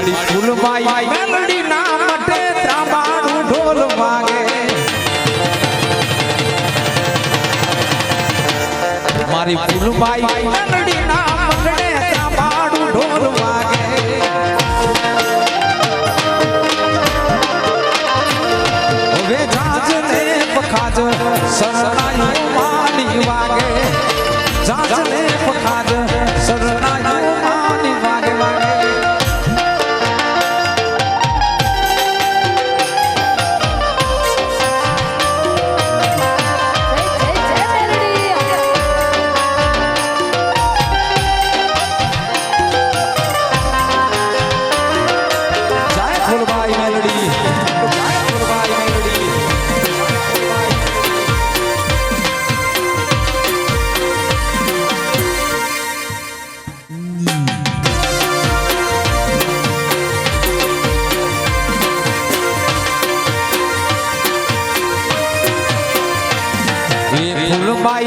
ફૂલબાઈ મેલડી ના મટે મારી ફૂલબાઈ મેલડી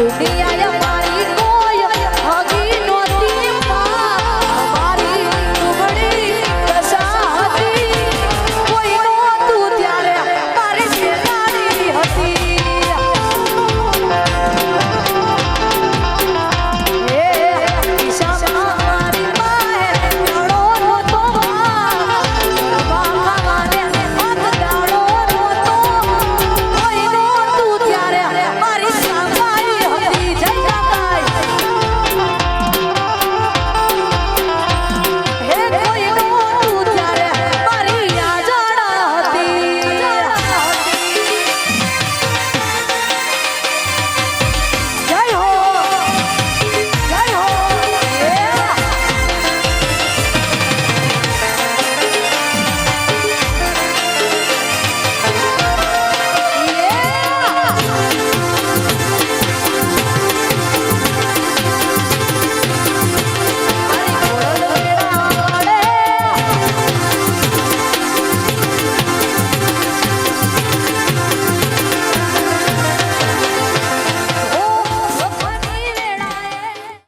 to